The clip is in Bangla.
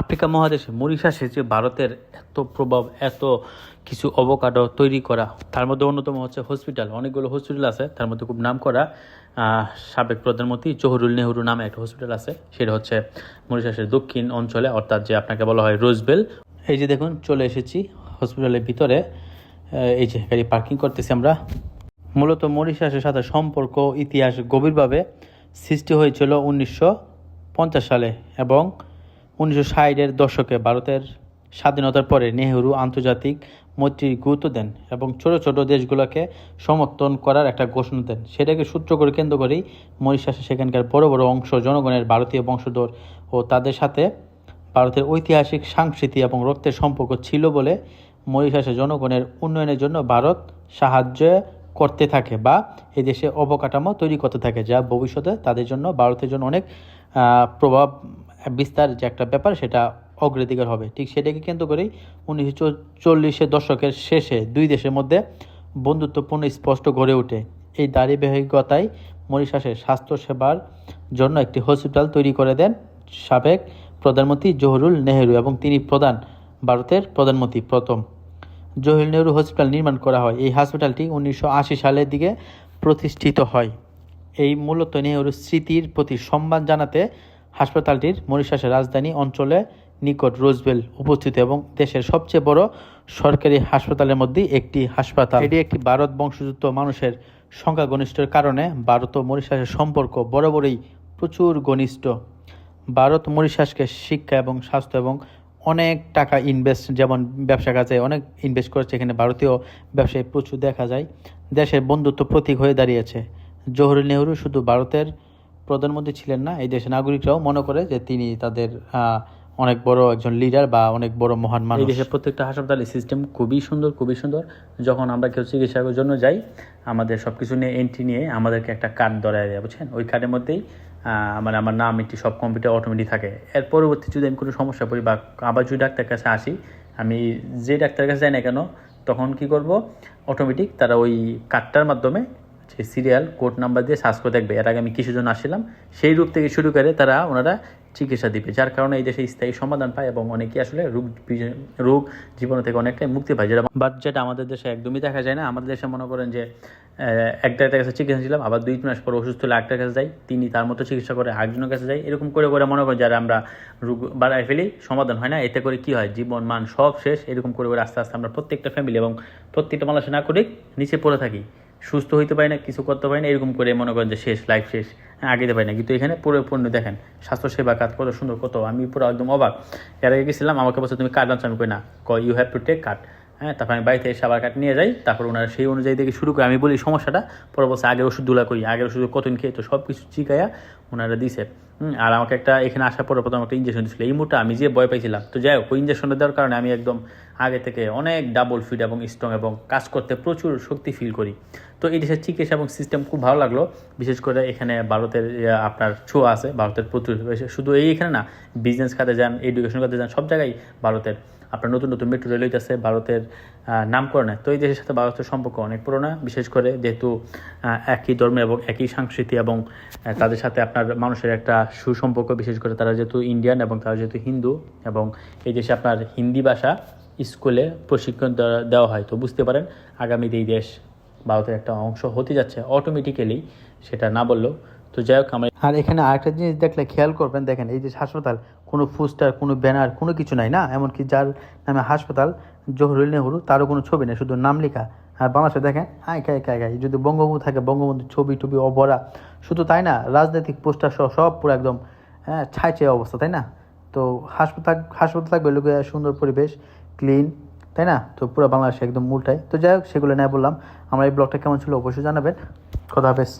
আফ্রিকা মহাদেশে মরিশাসে যে ভারতের এত প্রভাব, এত কিছু অবকাডো তৈরি করা, তার মধ্যে অন্যতম হচ্ছে হসপিটাল অনেকগুলো হসপিটাল আছে, তার মধ্যে খুব নাম করা সাবেক প্রধানমন্ত্রী জহুরুল নেহরু নামে একটা হসপিটাল আছে। সেটা হচ্ছে মরিশাসের দক্ষিণ অঞ্চলে, অর্থাৎ যে আপনাকে বলা হয় রোজবেল এই যে দেখুন, চলে এসেছি হসপিটালের ভিতরে। এই যে গাড়ি পার্কিং করতেছি আমরা। মূলত মরিশাসের সাথে সম্পর্ক, ইতিহাস গভীরভাবে সৃষ্টি হয়েছিল উনিশশো পঞ্চাশ সালে এবং উনিশশো ষাটের দশকে ভারতের স্বাধীনতার পরে নেহেরু আন্তর্জাতিক মৈত্রীর গুরুত্ব দেন এবং ছোট ছোট দেশগুলোকে সমর্থন করার একটা ঘোষণা দেন। সেটাকে সূত্র করে কেন্দ্র করেই মরিশাসে সেখানকার বড় বড় অংশ জনগণের ভারতীয় বংশধর ও তাদের সাথে ভারতের ঐতিহাসিক, সাংস্কৃতিক এবং রক্তের সম্পর্ক ছিল বলে মরিশাসের জনগণের উন্নয়নের জন্য ভারত সাহায্য করতে থাকে বা এই দেশে অবকাঠামো তৈরি করতে থাকে যা ভবিষ্যতে তাদের জন্য, ভারতের জন্য অনেক প্রভাব বিস্তার যে একটা ব্যাপার, সেটা অগ্রাধিকার হবে। ঠিক সেটাকে কেন্দ্র করেই উনিশশো চল্লিশের দশকের শেষে দুই দেশের মধ্যে বন্ধুত্বপূর্ণ, স্পষ্ট গড়ে ওঠে। এই ধারাবাহিকতায় মরিশাসের স্বাস্থ্যসেবার জন্য একটি হসপিটাল তৈরি করে দেন সাবেক প্রধানমন্ত্রী জহুরুল নেহেরু এবং তিনি প্রধান ভারতের প্রধানমন্ত্রী প্রথম। জওহরলাল নেহরু হসপিটাল নির্মাণ করা হয়। এই হসপিটালটি উনিশশো আশি সালের দিকে প্রতিষ্ঠিত হয়। এই মূলত নেহরুর স্মৃতির প্রতি সম্মান জানাতে হাসপাতালটির মরিশাসের রাজধানী অঞ্চলে নিকট রোজবেল উপস্থিত এবং দেশের সবচেয়ে বড় সরকারি হাসপাতালের মধ্যে একটি হাসপাতাল। এটি একটি ভারত বংশযুক্ত মানুষের সংখ্যাগরিষ্ঠের কারণে ভারত ও মরিশাসের সম্পর্ক বরাবরই প্রচুর ঘনিষ্ঠ। ভারত মরিশাসকে শিক্ষা এবং স্বাস্থ্য এবং অনেক টাকা ইনভেস্ট যেমন ব্যবসা কাজে অনেক ইনভেস্ট করেছে, এখানে ভারতীয় ব্যবসায় প্রচুর দেখা যায়। দেশের বন্ধুত্ব প্রতীক হয়ে দাঁড়িয়েছে। জওহরলাল নেহরু শুধু ভারতের প্রধানমন্ত্রী ছিলেন না এই দেশের নাগরিকরাও মনে করে যে তিনি তাদের অনেক বড় একজন লিডার বা অনেক বড় মহান মানুষ। এই দেশের প্রত্যেকটা হাসপাতালের সিস্টেম খুবই সুন্দর খুবই সুন্দর। যখন আমরা কেউ চিকিৎসার জন্য যাই আমাদের সব কিছু নিয়ে এন্ট্রি নিয়ে আমাদেরকে একটা কার্ড ধরায় দেয় বুঝছেন? ওই কার্ডের মধ্যেই মানে আমার নাম এটি সব কম্পিউটার অটোমেটিক থাকে। এর পরবর্তী যদি আমি কোনো সমস্যা পড়ি বা আবার যদি ডাক্তার কাছে আসি আমি যে ডাক্তারের কাছে যাই না কেন তখন কি করব? অটোমেটিক তারা ওই কার্ডটার মাধ্যমে যে সিরিয়াল কোড নাম্বার দিয়ে সার্চ করে দেখবে। এর আগে আমি কিসের জন্য আসছিলাম, সেই রূপ থেকে শুরু করে তারা ওনারা চিকিৎসা দিবে, যার কারণে এই দেশে স্থায়ী সমাধান পায় এবং অনেকেই আসলে রোগ রোগ জীবন থেকে অনেকটাই মুক্তি পায়। যেটা বাট যেটা আমাদের দেশে একদমই দেখা যায় না, আমাদের দেশে মনে করেন যে এক ডাক্তারের কাছে চিকিৎসা ছিলাম আবার দুই মাস পর অসুস্থ হলে আরেকটার কাছে যাই, তিনি তার মতো চিকিৎসা করে আরেকজনের কাছে যাই, এরকম করে করে মনে করেন যারা আমরা রোগ বাড়ায় ফেলি, সমাধান হয় না, এতে করে কি হয়, জীবন মান সব শেষ, এরকম করে করে আস্তে আস্তে আমরা প্রত্যেকটা ফ্যামিলি এবং প্রত্যেকটা মানুষের নাগরিক নিচে পড়ে থাকি। সুস্থ হইতে পারি না, কিছু করতে পারি না, এরকম করে মনে করেন যে শেষ লাইফ শেষ আগাইতে পারি না। কিন্তু এখানে পুরো পূর্ণ দেখেন, স্বাস্থ্যসেবা কাজ কত সুন্দর, কত, আমি পুরো একদম অবাক। এর আগে গেছিলাম, আমাকে বলছে, তুমি কার্ড আনছো আমি কই না। ক you have to take card হ্যাঁ তারপর আমি বাড়িতে এসে আবার কার্ড নিয়ে যাই, তারপর ওনারা সেই অনুযায়ী থেকে শুরু করে। আমি বলি, সমস্যাটা? পরে বলছে, আগের ওষুধ দুলা করি, আগের ওষুধ কতদিন খেয়ে তো সব কিছু চিকাইয়া ওনারা দিছে। আর আমাকে একটা এখানে আসার পরে প্রথম একটা ইঞ্জেকশন দিয়েছিল এই মুহূর্তে আমি যে ভয় পাইছিলাম, তো যাই হোক, ওই ইঞ্জেকশনটা দেওয়ার কারণে আমি একদম আগে থেকে অনেক ডাবল ফিট এবং স্ট্রং এবং কাজ করতে প্রচুর শক্তি ফিল করি। তো এই দেশের চিকিৎসা এবং সিস্টেম খুব ভালো লাগল। বিশেষ করে এখানে ভারতের আপনার ছোঁয়া আছে, ভারতের প্রচুর। শুধু এই এখানে না বিজনেস খাতে যান এডুকেশন খাতে যান, সব জায়গায় ভারতের আপনার নতুন নতুন মেট্রো রেল হইতেছে, ভারতের নাম করে তো এই দেশের সাথে ভারতের সম্পর্ক অনেক পুরোনো। বিশেষ করে যেহেতু একই ধর্মের এবং একই সংস্কৃতি এবং তাদের সাথে আপনার মানুষের একটা সুসম্পর্ক, বিশেষ করে তারা যেহেতু ইন্ডিয়ান এবং তারা যেহেতু হিন্দু এবং এই দেশে আপনার হিন্দি ভাষা স্কুলে প্রশিক্ষণ দেওয়া- হয়। তো বুঝতে পারেন আগামীতে এই দেশ ভারতের একটা অংশ হতে যাচ্ছে অটোমেটিক্যালি সেটা না বললেও। তো যাই হোক, আমার আর এখানে আরেকটা জিনিস দেখলে খেয়াল করবেন, দেখেন এই যে হাসপাতাল, কোনো পোস্টার, কোনো ব্যানার, কোনো কিছু নাই না? এমনকি যার নামে হাসপাতাল, জহরুল নেহরু, তারও কোনো ছবি নেই, শুধু নাম লেখা। আর বাংলাদেশে দেখেন, আয় খায় খায় খায় যদি বঙ্গবন্ধু থাকে, বঙ্গবন্ধুর ছবি টবি অভরা। শুধু তাই না, রাজনৈতিক পোস্টার সহ সব পুরো একদম হ্যাঁ ছাই ছাই অবস্থা, তাই না? তো হাসপাতাল হাসপাতাল থাকবে লোকে সুন্দর পরিবেশ। ক্লিন তাই না? তো পুরো বাংলাদেশে একদম উল্টাই তো যাই হোক, সেগুলো নেয় বললাম। আমার এই ব্লগটা কেমন ছিল অবশ্যই জানাবেন। কথা হাফেজ।